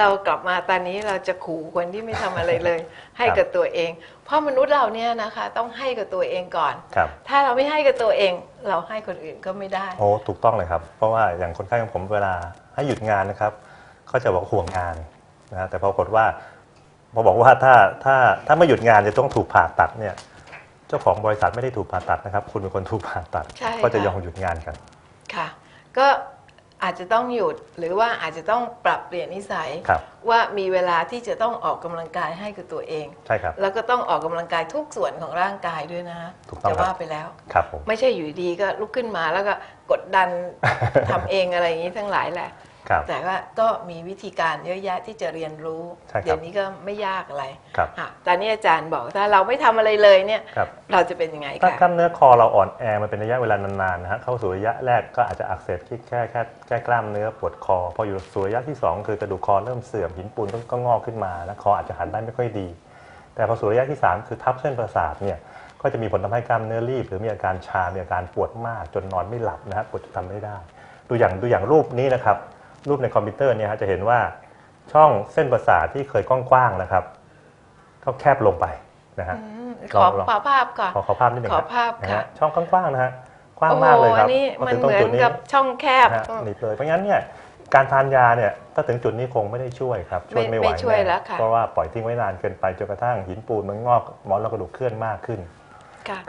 เรากลับมาตอนนี้เราจะขู่คนที่ไม่ทำอะไรเลย ให้กับตัวเอง เพราะมนุษย์เราเนี่ยนะคะ ต้องให้กับตัวเองก่อน ครับ ถ้าเราไม่ให้กับตัวเอง เราให้คนอื่นก็ไม่ได้ โอ้ถูกต้องเลยครับ เพราะว่าอย่างคนไข้ของผมเวลาให้หยุดงานนะครับเขาจะบอกห่วงงานนะฮะแต่ปรากฏว่าพอบอกว่าถ้าถ้าถ้าไม่หยุดงานจะต้องถูกผ่าตัดเนี่ยเจ้าของบริษัทไม่ได้ถูกผ่าตัดนะครับ คุณเป็นคนถูกผ่าตัด ใช่ก็จะค่ะ ยอมหยุดงานกัน ค่ะ ก็ อาจจะต้องหยุดหรือว่าอาจจะต้องปรับเปลี่ยนนิสัย ครับว่ามีเวลาที่จะต้องออกกำลังกายให้กับตัวเอง ใช่ครับ แล้วก็ต้องออกกำลังกายทุกส่วนของร่างกายด้วยนะถูกต้องจะครับ ว่าไปแล้ว ครับผม ไม่ใช่อยู่ดีก็ลุกขึ้นมาแล้วก็กดดัน ทำเองอะไรอย่างนี้ทั้งหลายแหละ ครับแต่ว่าก็มีวิธีการเยอะแยะที่จะเรียนรู้ใช่ครับเดี๋ยวนี้ก็ไม่ยากอะไรครับค่ะตอนนี้อาจารย์บอกถ้าเราไม่ทำอะไรเลยเนี่ยครับ เราจะเป็นยังไงถ้าคะ กล้ามเนื้อคอเราอ่อนแอมันเป็นระยะเวลานานๆนะฮะเข้าสู่ระยะแรกก็อาจจะอักเสบที่แค่แค่แค่กล้ามเนื้อปวดคอ พออยู่สู่ระยะที่2คือกระดูกคอเริ่มเสื่อมหินปูนก็ก็งอกขึ้นมานะคออาจจะหันได้ไม่ค่อยดี แต่พอสู่ระยะที่3คือทับเส้นประสาทเนี่ยก็จะมีผลทำให้กล้ามเนื้อรีบ หรือมีอาการชา มีอาการปวดมาก จนนอนไม่หลับนะฮะปวดจนทำไม่ได้ ดูอย่างดูอย่างรูปนี้นะครับ รูปในคอมพิวเตอร์เนี่ยฮะจะเห็นว่าช่องเส้นประสาทที่เคยกว้างๆนะครับ ก็แคบลงไปนะฮะอืมลขอองลองขอภาพก่อนขอขอภาพนิดหนึ่งขอรับภาพนะค่ะฮะช่องกว้างๆนะฮะกว้างโอ้โหมากเลยครับนี่พอมันถึงตรเหงมือจุนดนี้กับช่องแคบนะฮะหนีบเลยเพราะงั้นเนี่ยการทานยาเนี่ยถ้าถึงจุดนี้คงไม่ได้ช่วยครับช่วยไม่ไม่ไหวไม่ช่วยน่แล้วค่ะเพราะว่าปล่อยทิ้งไว้นานเกินไปจนกระทั่งหินปูนมันงอกหมอนรองกระดูกเคลื่อนมากขึ้นค่ะ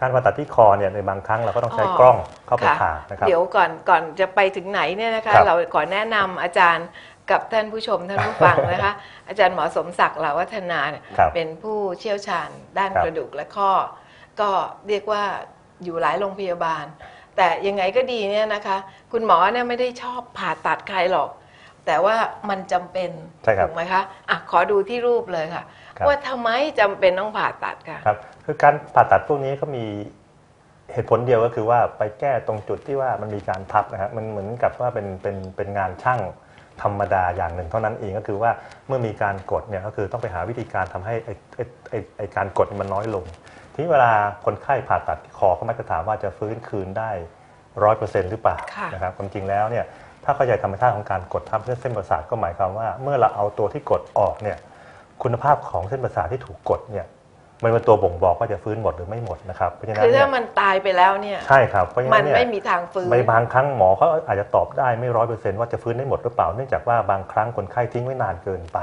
การผ่าตัดที่คอเนี่ยในบางครั้งเราก็ต้องใช้อ๋อกล้องเข้าไปค่ะผ่านะครับ เดี๋ยวก่อนก่อนจะไปถึงไหนเนี่ยนะคะครับเราขอแนะนำอาจารย์กับท่านผู้ชมท่านผู้ฟังนะคะ อาจารย์หมอสมศักดิ์เหลาวัฒนาเนี่ยครับเป็นผู้เชี่ยวชาญด้านครับกระดูกและข้อ ก็เรียกว่าอยู่หลายโรงพยาบาล แต่ยังไงก็ดีเนี่ยนะคะ คุณหมอเนี่ยไม่ได้ชอบผ่าตัดใครหรอก แต่ว่ามันจำเป็นใช่ครับถูกไหมคะอะขอดูที่รูปเลยค่ะครับว่าทำไมจำเป็นต้องผ่าตัดค่ะครับ คือการผ่าตัดพวกนี้ก็มีเหตุผลเดียวก็คือว่าไปแก้ตรงจุดที่ว่ามันมีการทับนะฮะมันเหมือนกับว่าเป็นเป็นเป็นงานช่างธรรมดาอย่างหนึ่งเท่านั้นเองก็คือว่าเมื่อมีการกดเนี่ยก็คือต้องไปหาวิธีการทำให้ไอ้ไอ้ไอ้ไอ้การกดมันน้อยลง ทีนี้เวลาคนไข้ผ่าตัดคอเขามักจะถามว่าจะฟื้นคืนได้ร้อยเปอร์เซ็นต์หรือเปล่านะครับความจริงแล้วเนี่ยถ้าเข้าใจธรรมชาติของการกดทับเส้นประสาทก็หมายความว่า เมื่อเราเอาตัวที่กดออกเนี่ยคุณภาพของเส้นประสาทที่ถูกกดเนี่ย มันเป็นตัวบ่งบอกว่าจะฟื้นหมดหรือไม่หมดนะครับเพราะฉะนั้นคือเนี่ถ้ายมันตายไปแล้วเนี่ยใช่ครับเพราะฉะมันั้นนเนี่ยไม่มีทางฟื้นในบางครั้งหมอเขาอาจจะตอบได้ไม่ร้อยเปอร์เซ็นต์ว่าจะฟื้นได้หมดหรือเปล่าเนื่องจากว่าบางครั้งคนไข้ทิ้งไว้นานเกินไป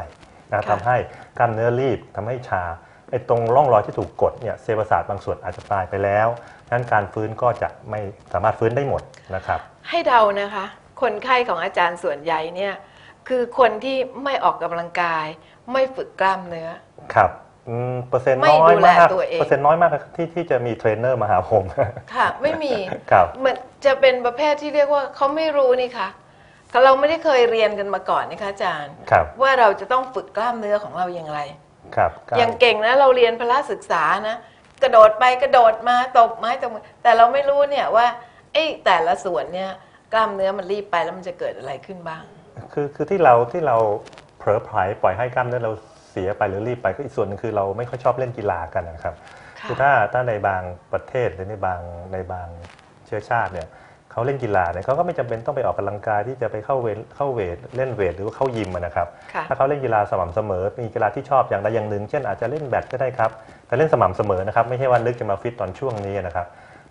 นะค่ะทำให้กล้ามเนื้อรีบทำให้ชาไอ้ตรงร่องรอยที่ถูกกดเนี่ยเซลล์ประสาทบางส่วนอาจจะตายไปแล้วนั้นการฟื้นก็จะไม่สามารถฟื้นได้หมดนะครับ ให้เดานะคะ คนไข้ของอาจารย์ส่วนใหญ่เนี่ยคือคนที่ไม่ออกกำลังกาย ไม่ฝึกกล้ามเนื้อครับ อืมเปอร์เซ็นต์ไม่น้อยดูแลมากตัวเอง เปอร์เซ็นต์น้อยมากที่ที่จะมีเทรนเนอร์มาหาผม ค่ะ ไม่มีครับ มันจะเป็นประเภทที่เรียกว่าเขาไม่รู้นี่ค่ะเราไม่ได้เคยเรียนกันมาก่อนนะคะอาจารย์ ครับว่าเราจะต้องฝึกกล้ามเนื้อของเราอย่างไร ครับครับ อย่างเก่งนะเราเรียนพละศึกษานะ กระโดดไปกระโดดมาตบไม้ตบมือแต่เราไม่รู้เนี่ยว่าไอ้แต่ละส่วนเนี่ยกล้ามเนื้อมันรีบไปแล้วมันจะเกิดอะไรขึ้นบ้าง คือคือที่เราที่เราเผลอไผลปล่อยให้กล้ามเนื้อเรา เสียไปหรือรีบไปก็อีกส่วนหนึงคือเราไม่ค่อยชอบเล่นกีฬากันนะครับค่ะคือถ้าถ้าในบางประเทศหรือในบางในบางเชื้อชาติเนี่ยเขาเล่นกีฬาเนี่ยเขาก็ไม่จำเป็นต้องไปออกกำลังกายที่จะไปเข้าเวทเข้าเวทเล่นเวทหรือว่าเข้ายิมอะนะครับค่ะถ้าเขาเล่นกีฬาสม่ำเสมอ มีกีฬาที่ชอบอย่างใดอย่างหนึ่ง เช่นอาจจะเล่นแบดก็ได้ครับ แต่เล่นสม่ำเสมอนะครับ ไม่ใช่ว่านึกจะมาฟิตตอนช่วงนี้นะครับ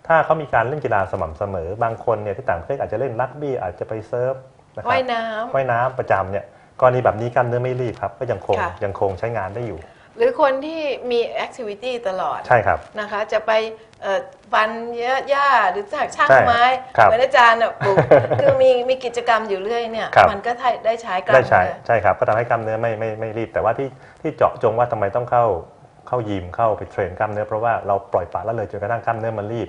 ถ้าเขามีการเล่นกีฬาสม่ำเสมอ บางคนเนี่ยที่ต่างประเทศอาจจะเล่นรักบี้อาจจะไปเซิร์ฟนะครัว่าบยน้ำว่ายน้ำประจำเนี่ย กรณีแบบนี้กล้ามเนื้อไม่รีบครับ ก็ยังคงค่ะ ยังคงใช้งานได้อยู่ หรือคนที่มีแอคทิวิตี้ตลอดใช่ครับ นะคะ จะไปเอ่อฟันเยอะหญ้าหรือจากช่างใช่ไม้ครับเหมือนอาจารย์น่ะปลูก คือมีมีกิจกรรมอยู่เรื่อยเนี่ย ครับ มันก็ได้ใช้กล้าได้มใช้เนื้อ ใช่ครับ ก็ทำให้กล้ามเนื้อไม่ไม่ไม่รีบ แต่ว่าที่ที่เจาะจงว่าทำไมต้องเข้าเข้ายิมเข้าไปเทรนกล้ามเนื้อเพราะว่าเราปล่อยปละละเลยจนกระทั่งกล้ามเนื้อมันรีบ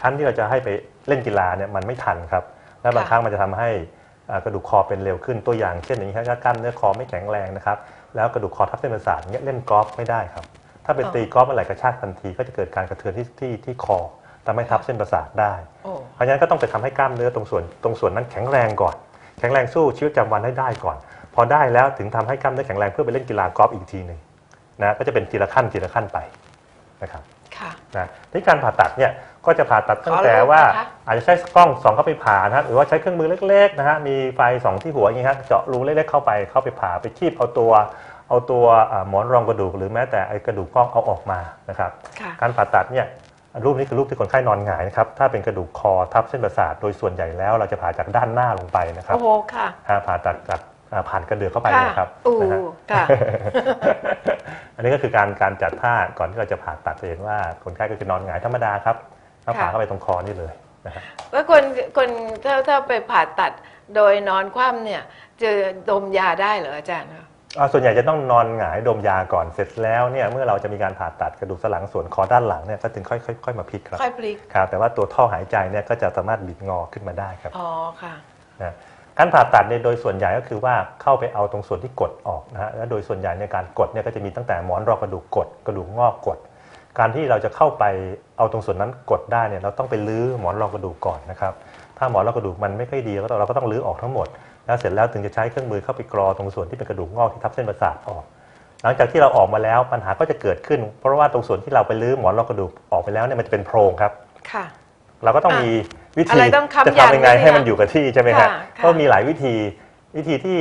ครั้นที่เราจะให้ไปเล่นกีฬาเนี่ยมันไม่ทันครับ และบางค่ะ ครั้งมันจะทำให้อ่า กระดูกคอเป็นเร็วขึ้นตัวอย่างเช่นอย่างนี้ครับถ้ากล้ามเนื้อคอไม่แข็งแรงนะครับแล้วกระดูกคอทับเส้นประสาทเนี่ยเล่นกอล์ฟไม่ได้ครับ ถ้าเป็นตีกอล์ฟเมื่อไหร่กระชากทันทีก็จะเกิดการกระเทือนที่ที่ที่คอทำให้ทับเส้นประสาทได้โอ้เพราะฉะนั้นก็ต้องไปทำให้กล้ามเนื้อตรงส่วนตรงส่วนนั้นแข็งแรงก่อน แข็งแรงสู้ชีวิตประจำวันให้ได้ก่อน พอได้แล้วถึงทำให้กล้ามเนื้อแข็งแรงเพื่อไปเล่นกีฬากอล์ฟอีกทีหนึ่งนะก็จะเป็นทีละขั้นทีละขั้นไปนะครับค่ะนะที่การผ่าตัดเนี่ย ก็จะผ่าตัดตั้งแต่ขอรูปว่านะคะอาจจะใช้กล้องส่องเข้าไปผ่านะฮะหรือว่าใช้เครื่องมือเล็กๆนะฮะมีไฟส่องที่หัวอย่างนี้ฮะเจาะรูเล็กๆเข้าไปเข้าไปผ่าไปคีบเอาตัว เอาตัวอ่าหมอนรองกระดูก หรือแม้แต่ไอ้กระดูกก้อนเอาออกมานะครับค่ะการผ่าตัดเนี่ยรูปนี้คือรูปที่คนไข้นอนหงายนะครับ ถ้าเป็นกระดูกคอทับเส้นประสาทโดยส่วนใหญ่แล้วเราจะผ่าจากด้านหน้าลงไปนะครับโอ้โหค่ะอ่าผ่าตัดจากอ่าผ่านกระเดือกเข้าไปค่ะนะครับอู้นะฮะค่ะอันนี้ก็คือการการจัดท่าก่อนที่เราจะผ่าตัดจะเห็นว่าคนไข้ก็คือนอนหงายธรรมดาครับ แล้วผ่าค่ะเข้าไปตรงคอนี่เลยนะฮะว่าคนคนถ้าถ้าไปผ่าตัดโดยนอนคว่ำเนี่ยจะดมยาได้เหรออาจารย์คะอ่าส่วนใหญ่จะต้องนอนหงายดมยาก่อนเสร็จแล้วเนี่ยเมื่อเราจะมีการผ่าตัดกระดูกสันหลังส่วนคอด้านหลังเนี่ยก็ถึงค่อยค่อยค่อยมาพลิกครับค่อยพลิกครับแต่ว่าตัวท่อหายใจเนี่ยก็จะสามารถบิดงอขึ้นมาได้ครับอ๋อค่ะนะการผ่าตัดเนี่ยโดยส่วนใหญ่ก็คือว่าเข้าไปเอาตรงส่วนที่กดออกนะฮะและโดยส่วนใหญ่ในยการกดเนี่ยก็จะมีตั้งแต่หมอนรองกระดูกกดกระดูกงอกกด การที่เราจะเข้าไปเอาตรงส่วนนั้นกดได้เนี่ยเราต้องไปลื้อหมอนรองกระดูกก่อนนะครับถ้าหมอนรองกระดูกมันไม่ค่อยดีเราก็ต้องเราก็ต้องลื้อออกทั้งหมด แล้วเสร็จแล้วถึงจะใช้เครื่องมือเข้าไปกรอตรงส่วนที่เป็นกระดูกงอกที่ทับเส้นประสาทออก หลังจากที่เราออกมาแล้วปัญหาก็จะเกิดขึ้น เพราะว่าตรงส่วนที่เราไปลื้อหมอนรองกระดูกออกไปแล้วเนี่ยมันจะเป็นโพรงครับค่ะเราก็ต้องอะมีวิอะธีไรต้องค้ำจะทำยังไงยันไว้ไหมให้มันคะอยู่กับที่ใช่ไหมครับค่ะค่ะก็มีหลายวิธีวิธีที่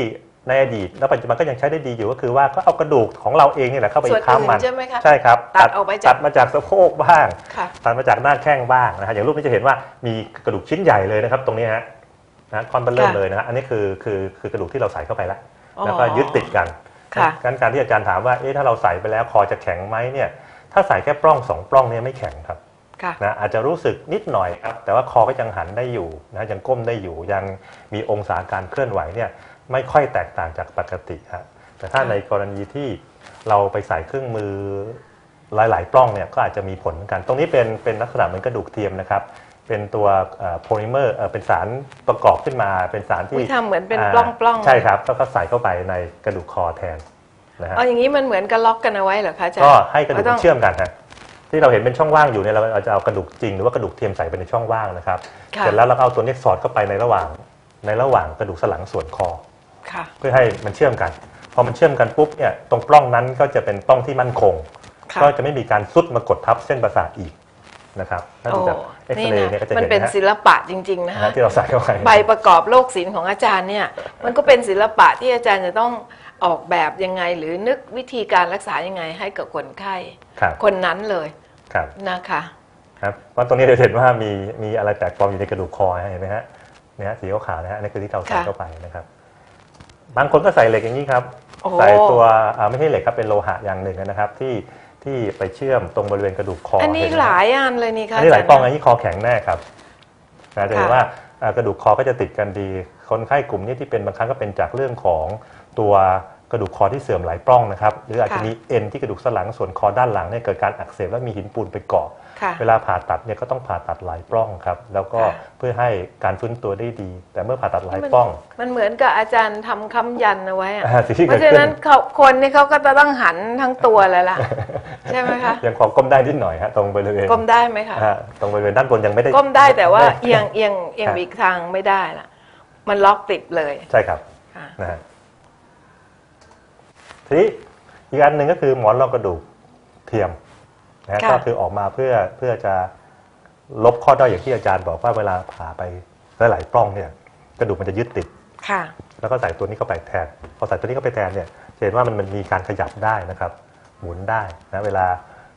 ในอดีตและปัจจุบันก็ยังใช้ได้ดีอยู่ก็คือว่าก็เอากระดูกของเราเองนี่แหละเข้าไปส่วนค้ำมันอื่นใช่ไหมคะใช่ครับตัดออกไปจากตัดมาจากสะโพกบ้าง ค่ะ ตัดมาจากหน้าแข้งบ้างนะฮะอย่างรูปนี้จะเห็นว่ามีกระดูกชิ้นใหญ่เลยนะครับ ตรงนี้ฮะนะคอนเบลเลอร์ค่ะเลยนะฮะอันนี้คือคือคือกระดูกที่เราใส่เข้าไปแล้วอ๋อแล้วก็ยึดติดกันค่ะ การการที่อาจารย์ถามว่าเอ๊ะถ้าเราใส่ไปแล้วคอจะแข็งไหมเนี่ยถ้าใส่แค่ปล้องสองปล้องเนี่ยไม่แข็งครับ ค่ะ นะอาจจะรู้สึกนิดหน่อยครับแต่ว่าคอก็ยังหันได้อยู่นะยังก้มได้อยู่ยังมีองศาการเคลื่อนไหวเนี่ย ไม่ค่อยแตกต่างจากปกติฮะแต่ถ้าค่ะในกรณีที่เราไปใส่เครื่องมือหลาย ๆ ปล้องเนี่ยก็อาจจะมีผลเหมือนกัน ตรงนี้เป็นเป็นลักษณะเหมือนกระดูกเทียมนะครับ เป็นตัวโพลิเมอร์เป็นสารประกอบขึ้นมา เป็นสารที่อุ๊ยทำเหมือนเป็นาปล้องๆใช่ครับแล้วก็ใส่เข้าไปในกระดูกคอแทนนะฮะเอาอย่างนี้มันเหมือนกับล็อกกันเอาไว้เหรอคะอาจารย์ก็ให้กระดูกต้มัองนเชื่อมกันฮะที่เราเห็นเป็นช่องว่างอยู่เนี่ยเราเราจะเอากระดูกจริงหรือว่ากระดูกเทียมใส่ไปในช่องว่างนะครับค่ะเสร็จแล้วเราก็เอาตัวนี้สอดเข้าไปในระหว่างในระหว่างกระดูกสันหลังส่วนคอ ค่ะ เพื่อให้มันเชื่อมกัน พอมันเชื่อมกันปุ๊บเนี่ยตรงปล้องนั้นก็จะเป็นปล้องที่มั่นคง ค่ะ ก็จะไม่มีการซุดมากดทับเส้นประสาทอีกนะครับถ้าโอ้ดูจากเอ็กซนี่เรย์นะเนี่ยก็จะมันเห็นเป็นนะศิฮะลปะจริง ๆ นะนะคะฮะที่เราใส่เข้าไป ใบประกอบโลกศิลป์ของอาจารย์เนี่ย มันก็เป็นศิลปะที่อาจารย์จะต้องออกแบบยังไง หรือนึกวิธีการรักษายังไงให้กับคนไข้ ครับ คนนั้นเลยครับ นะคะ ครับเพราะตรงนี้เราเห็นว่ามีมีอะไรแปลกปลอมอยู่ในกระดูกคอฮะเห็นไหมฮะเนี่ยฮะสีขาวๆนะฮะอันนี่คือที่เราใส่ค่ะ เข้าไปนะครับ บางคนก็ใส่เหล็กอย่างนี้ครับโอ้โหใส่ตัวอ่าไม่ใช่เหล็กครับเป็นโลหะอย่างหนึ่งนะครับ ที่ที่ไปเชื่อมตรงบริเวณกระดูกคออันนี้เไหมหฮะลายอันเลยนี่ค่ะอันนี้หลายปล้องอันจรนี้คอแข็งแน่ครับนะจะเห็นค่ะว่าอ่ากระดูกคอก็จะติดกันดี คนไข้กลุ่มนี้ที่เป็นบางครั้งก็เป็นจากเรื่องของตัว กระดูกคอที่เสื่อมหลายปล้องนะครับ หรืออาจจะค่ะมีเอ็นที่กระดูกสันหลังส่วนคอด้านหลังเนี่ยเกิดการอักเสบและมีหินปูนไปเกาะ ค่ะเวลาผ่าตัดเนี่ยก็ต้องผ่าตัดหลายปล้องครับ แล้วก็ค่ะ เพื่อให้การฟื้นตัวได้ดี แต่เมื่อผ่าตัดหลายปล้องมันเหมือนกับอาจารย์ทำค้ำยันเอาไว้อะอ่าสิ่งที่เพเกิดราะฉะขึ้นั้นน เขาคนนี่เขาก็จะต้องหันทั้งตัวเลยล่ะ ใช่ไหมคะ ยังพอก้มได้นิดหน่อยฮะตรงบริเวณก้มได้ไหมคะ ฮะตรงบริเวณด้านบนยังไม่ได้ก้มได้แต่ว่าเอียงเอียงเอียงครับไปอีกทางไม่ได้ล่ะ มันล็อกติดเลยใช่ครับค่ะ นะฮะ ทีนี้อีกอันหนึ่งก็คือหมอนรองกระดูกเทียมนะฮะค่ะก็คือออกมาเพื่อเพื่อจะลบข้อด้อยอย่างที่อาจารย์บอกว่าเวลาผ่าไปหลายๆปล้องเนี่ยกระดูกมันจะยึดติดค่ะแล้วก็ใส่ตัวนี้เข้าไปแทน พอใส่ตัวนี้เข้าไปแทนเนี่ยจะเห็นว่ามันมันมีการขยับได้นะครับ หมุนได้นะเวลา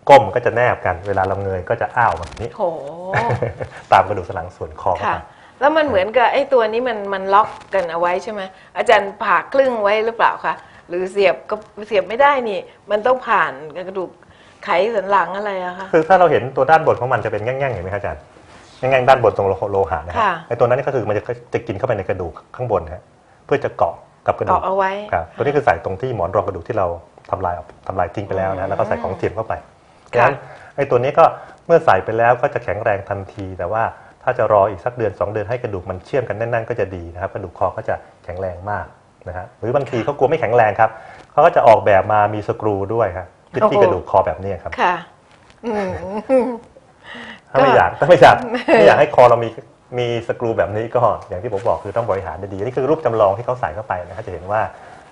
ก้มก็จะแนบกัน เวลาเราเงยก็จะอ้าวแบบนี้โหตามกระดูกสันหลังส่วนคอเข้าค่ะไปแล้วมันเหมือนกับไอ้ตัวนี้มันมันล็อกกันเอาไว้ใช่ไหมอาจารย์ผ่าครึ่งไว้หรือเปล่าคะ หรือเสียบก็เสียบไม่ได้นี่ มันต้องผ่านกระดูกไขสันหลังอะไรอะคะคือถ้าเราเห็นตัวด้านบนของมันจะเป็นแง่งๆเห็นไหมครับอาจารย์แง่งๆด้านบนตรงโลหะนะฮะค่ะไอ้ตัวนั้นนี่ก็คือมันจะจะกินเข้าไปในกระดูกข้างบนฮะเพื่อจะเกาะกับกระดูเกาะกเอาไว้ครับตัวนี้คือใส่ตรงที่หมอนรองกระดูกที่เราทำลายออกทำลายทิ้งไปแล้วนะแล้วก็ใส่ของเทียมเข้าไปดังนั้นไอ้ตัวนี้ก็เมื่อใส่ไปแล้วก็จะแข็งแรงทันที แต่ว่าถ้าจะรออีกสักเดือน 2 เดือนให้กระดูกมันเชื่อมกันแน่นๆก็จะดีนะครับกระดูกคอก็จะแข็งแรงมาก นะฮะหรือบางทีเขากลัวไม่แข็งแรงครับเขาก็จะออกแบบมามีสกรูด้วยครับยึดที่กระดูกคอแบบนี้ครับค่ะอืมถ้าไม่อยากถ้าไม่อยากไม่อยากให้คอเรามีมีสกรูแบบนี้ก็อย่างที่ผมบอกคือต้องบริหารได้ดีนี่คือรูปจำลองที่เขาใส่เข้าไปนะครับจะเห็นว่า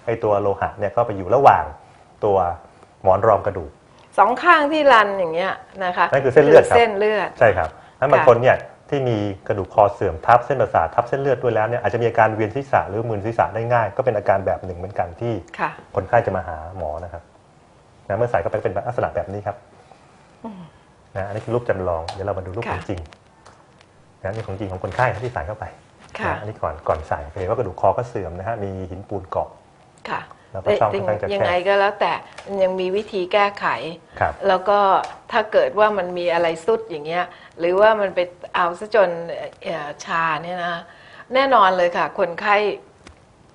ไอ้ตัวโลหะเนี่ยก็ไปอยู่ระหว่างตัวหมอนรองกระดูกสองข้างที่รันอย่างเงี้ยนะคะนั่นคือเส้นเลือดครับเส้นเลือดใช่ครับนั้นบางคนเนี่ย ที่มีกระดูกคอเสื่อมทับเส้นประสาททับเส้นเลือดด้วยแล้วเนี่ยอาจจะมีอาการเวียนศีรษะหรือมึนศีรษะได้ง่าย ก็เป็นอาการแบบหนึ่งเหมือนกันที่ค่ะ คนไข้จะมาหาหมอนะครับนะเมื่อใส่เข้าไปก็เป็นลักษณะแบบนี้ครับนะอันนี้คือรูปจำลองเดี๋ยวเรามาดูรูปของค่ะจริงนะนี่ของจริงของคนไข้ที่ใส่เข้าไปค่ะ นะอันนี้ก่อนก่อนใส่เห็นว่ากระดูกคอก็เสื่อมนะฮะมีหินปูนเกาะ ค่ะ แล้วก็ช่องค่อนข้างจะยังแคไงบก็แล้วแต่มันยังมีวิธีแก้ไข ครับ แล้วก็ถ้าเกิดว่ามันมีอะไรสุดอย่างเงี้ยหรือว่ามันไปเอาซะจนเอ่อชาเนี่ยนะแน่นอนเลยค่ะ คนไข้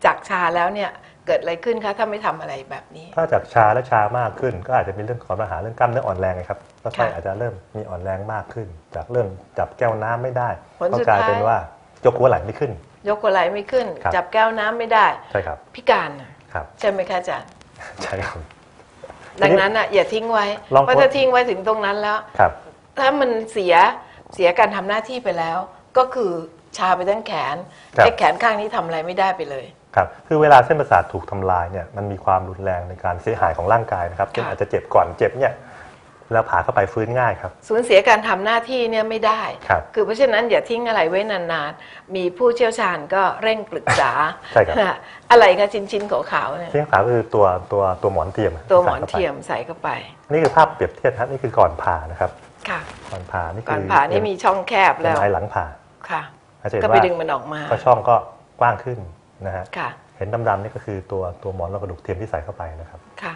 จากชาแล้วเนี่ยเกิดอะไรขึ้นคะถ้าไม่ทำอะไรแบบนี้ ถ้าจากชาและชามากขึ้น ก็อาจจะมีเรื่องของปัญหาเรื่องกล้ามเนื้ออ่อนแรงนะครับแล้วก็ค่ะอาจจะเริ่มมีอ่อนแรงมากขึ้น จากเริ่มจับแก้วน้ำไม่ได้ผลก็สุดกลายท้าย เป็นว่ายกหัวไหล่ไม่ขึ้น ยกหัวไหล่ไม่ขึ้น ครับ จับแก้วน้ำไม่ได้ ใช่ครับ พิการน่ะ ครับ ใช่ไหมคะอาจารย์ใช่ครับ ดังนั้นอะอย่าทิ้งไว้ลอง เพราะถ้าทิ้งไว้ถึงตรงนั้นแล้ว ครับ ถ้ามันเสียเสียการทำหน้าที่ไปแล้ว ก็คือชาไปทั้งแขนครับ ไอ้แขนข้างนี้ทำอะไรไม่ได้ไปเลย ครับ คือเวลาเส้นประสาทถูกทำลายเนี่ยมันมีความรุนแรงในการเสียหายของร่างกายนะครับเช่นค่ะอาจจะเจ็บก่อนเจ็บเนี่ย แล้วผ่าเข้าไปฟื้นง่ายครับ สูญเสียการทำหน้าที่เนี่ยไม่ได้ ครับคือเพราะฉะนั้นอย่าทิ้งอะไรไว้นานๆ มีผู้เชี่ยวชาญก็เร่งปรึกษาใช่ครับ นะอะไรคะชิ้นๆขาวๆเนี่ยที่ขาคือตัวตัวตัวหมอนเทียมตัวหมอนใส่ข้าไปเทียมใส่เข้าไปนี่คือภาพเปรียบเทียบครับนี่คือก่อนผ่านะครับ ค่ะ ก่อนผ่านี่ก่คืออนผ่านี่มีช่องแคบเป็นแล้วไอหลังผ่าค่ะ อาจจะเห็นก็ไปว่าดึงมันออกมาก็ช่องก็กว้างขึ้นนะฮะค่ะเห็นดำๆนี่ก็คือตัวตัวหมอนรองกระดูกเทียมที่ใส่เข้าไปนะครับ ค่ะ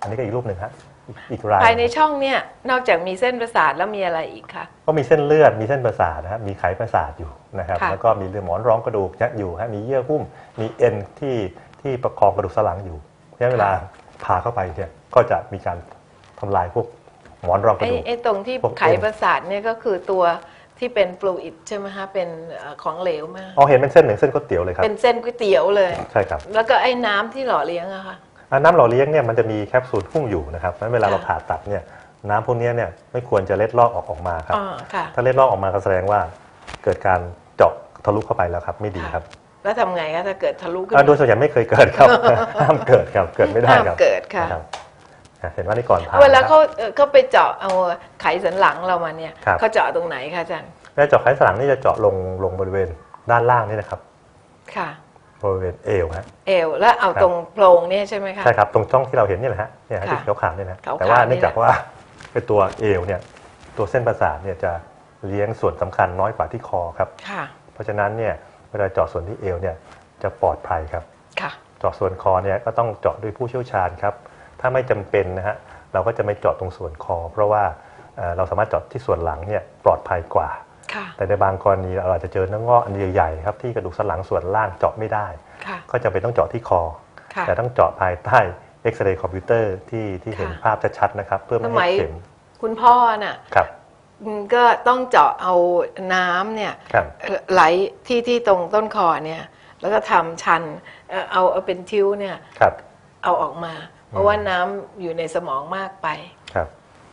อันนี้ก็อีกรูปหนึ่งฮะ อีกอีกรายภายในช่องเนี่ยนอกจากมีเส้นประสาทแล้วมีอะไรอีกคะ ก็มีเส้นเลือดมีเส้นประสาทนะครับมีไขประสาทอยู่นะครับค่ะแล้วก็มีเรื่องหมอนรองกระดูกยัดอยู่ฮะมีเยื่อหุ้มมีเอ็นที่ที่ประคองกระดูกสันหลังอยู่เพราะฉะนั้นเวลาผ่าเข้าไปเนี่ยก็จะมีการทำลายพวกหมอนรองกไอ้ระดูก ไอ้ตรงที่พวกไขประสาทเนี่ยก็คือตัวที่เป็นฟลูอิดใช่ไหมคะเป็นเอ่อของเหลวมาก อ๋อเห็นเป็นเส้นหนึ่งเส้นก๋วยเตี๋ยวเลยครับเป็นเส้นก๋วยเตี๋ยวเลย ใช่ครับ แล้วก็ไอ้น้ำที่หล่อเลี้ยงอะค่ะอะ น้ำหล่อเลี้ยงเนี่ยมันจะมีแคปซูลหุ้มอยู่นะครับเพราะฉะนั้นเวลาค่ะเราผ่าตัดเนี่ยน้ำพวกเนี้ยเนี่ยไม่ควรจะเล็ดลอกออกออกมาครับ อ๋อค่ะ ถ้าเล็ดลอกออกมาก็แสดงว่าเกิดการเจาะทะลุเข้าไปแล้วครับไม่ดีครับแล้วทำไงคะถ้าเกิดทะลุขึ้นอะมา โดยส่วนใหญ่ไม่เคยเกิดครับ ห้ามเกิดครับเกิดไม่ได้ห้ามครับเกิดค่ะนะครับอะเห็นว่านี่ก่อนผ่า เวลานะครับเขาเอ่อเขาไปเจาะเอาไขสันหลังเรามาเนี่ยครับ เขาเจาะตรงไหนคะอาจารย์แล้วเจาะไขสันหลังนี่จะเจาะลงลงบริเวณด้านล่างนี่นะครับ ค่ะ บริเวณเอวฮะ เอวแล้วเอาครับตรงโพรงเนี่ยใช่ไหมคะ ใช่ครับ ตรงช่องที่เราเห็นนี่แหละฮะเนี่ยฮะค่ะที่ขาวๆเนี่ยนะ ขาวๆแต่ว่านี่เนื่องจากว่าเป็นตัวเอวเนี่ยตัวเส้นประสาทเนี่ยจะเลี้ยงส่วนสำคัญน้อยกว่าที่คอครับ ค่ะ เพราะฉะนั้นเนี่ยเวลาเจาะส่วนที่เอวเนี่ยจะปลอดภัยครับ ค่ะ เจาะส่วนคอเนี่ยก็ต้องเจาะด้วยผู้เชี่ยวชาญครับ ถ้าไม่จำเป็นนะฮะเราก็จะไม่เจาะตรงส่วนคอ เพราะว่าเอ่อเราสามารถเจาะที่ส่วนหลังเนี่ยปลอดภัยกว่าค่ะ แต่ในบางกรณีเราอาจจะเจอเนื้องอกอันใหญ่ๆครับที่กระดูกสันหลังส่วนล่างเจาะไม่ได้ค่ะก็จะเป็นต้องเจาะที่คอค่ะแต่ต้องเจาะภายใต้เอ็กซเรย์คอมพิวเตอร์ที่ที่เห็นค่ะภาพชัดๆนะครับ เพื่อไม่สมัให้ยเข็มคุณพ่อน่ะครับอืมก็ต้องเจาะเอาน้ำเนี่ยครับเอ่อไหลที่ที่ตรงต้นคอเนี่ย แล้วก็ทำชันเอ่อเอาเอาเป็นทิ้วเนี่ยครับเอาออกมา เพราะว่าน้ำอยู่ในสมองมากไปครับ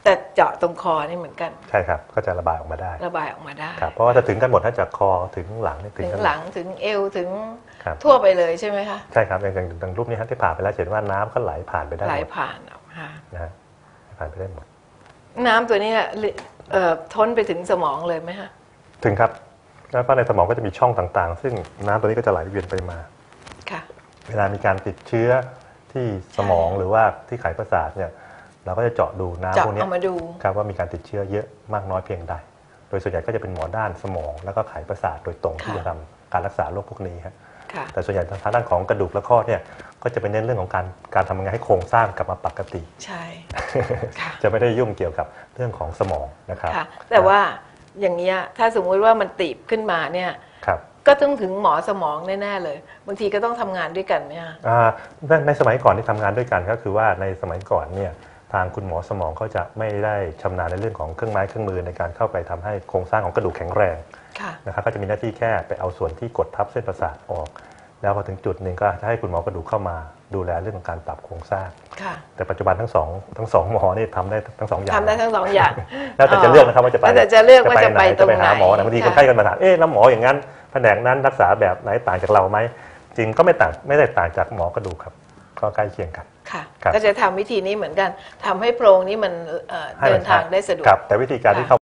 แต่เจาะตรงคอนี่เหมือนกัน ใช่ครับ ก็จะระบายออกมาได้ ระบายออกมาได้ครับเพราะว่าถ้าถึงกันหมดถ้าจากคอถึงหลังนี่ถึงกันหลังถึงเอวถึงครับทั่วไปเลยใช่ไหมคะใช่ครับอย่างอย่างอย่างรูปนี้ฮะที่ผ่านไปแล้วจะเห็นว่าน้ำก็ไหลผ่านไปได้ไหลหมดผ่านออกมานะฮะผ่านไปได้หมด น้ำตัวนี้เอ่อเอ่อท้นไปถึงสมองเลยไหมคะถึงครับแล้วก็ในสมองก็จะมีช่องต่างๆ ซึ่งน้ำตัวนี้ก็จะไหลเวียนไปมาค่ะ เวลามีการติดเชื้อที่สมองใช่หรือว่าที่ไขประสาทเนี่ย เราก็จะเจาะดูน้ำเจาะพวกเนี้ยเอามาดู ครับว่ามีการติดเชื้อเยอะมากน้อยเพียงใด โดยส่วนใหญ่ก็จะเป็นหมอด้านสมอง แล้วก็ไขประสาทโดยตรงที่ค่ะ จะทำการรักษาโรคพวกนี้ครับค่ะ แต่ส่วนใหญ่ทางด้านของกระดูกและข้อเนี่ยก็จะเป็นเน้นเรื่องของการการทำยังไงให้โครงสร้างกลับมาปกติ ใช่ ค่ะ จะไม่ได้ยุ่งเกี่ยวกับเรื่องของสมองนะครับค่ะ แต่ว่าอย่างเงี้ยถ้าสมมุติว่ามันตีบขึ้นมาเนี่ย ครับ ก็ต้องถึงหมอสมองแน่ๆเลย บางทีก็ต้องทำงานด้วยกันไหมคะอ่าในในสมัยก่อนที่ทำงานด้วยกันก็คือว่าในสมัยก่อนเนี่ย ทางคุณหมอสมองเขาจะไม่ได้ชำนาญในเรื่องของเครื่องไม้เครื่องมือในการเข้าไปทำให้โครงสร้างของกระดูกแข็งแรงค่ะนะครับก็จะมีหน้าที่แค่ไปเอาส่วนที่กดทับเส้นประสาทออก แล้วพอถึงจุดหนึ่งก็จะให้คุณหมอกระดูกเข้ามาดูแลเรื่องของการปรับโครงสร้างค่ะแต่ปัจจุบันทั้งสองทั้งสองหมอนี่ทำได้ทั้งสองอย่างทำได้ทั้งสองอย่าง แล้วแต่จะเลือกนะครับว่าจะไปแล้วแต่จะเลือกว่าจะไปตรงจะไหนหาหมอไหนบางทีค่ะคนไข้กันมาถามเอ๊ะแล้วหมออย่างนั้นแผนกนั้นรักษาแบบไหนต่างจากเราไหมจริงก็ไม่ต่างไม่ได้ต่างจากหมอกระดูกครับก็ใกล้เคียงกัน ค่ะครับ ก็จะทำวิธีนี้เหมือนกันทำให้โพรงนี้มันเอ่อให้เดิมันทางได้สะดวก ครับแต่วิธีการที่ค่ะเข้า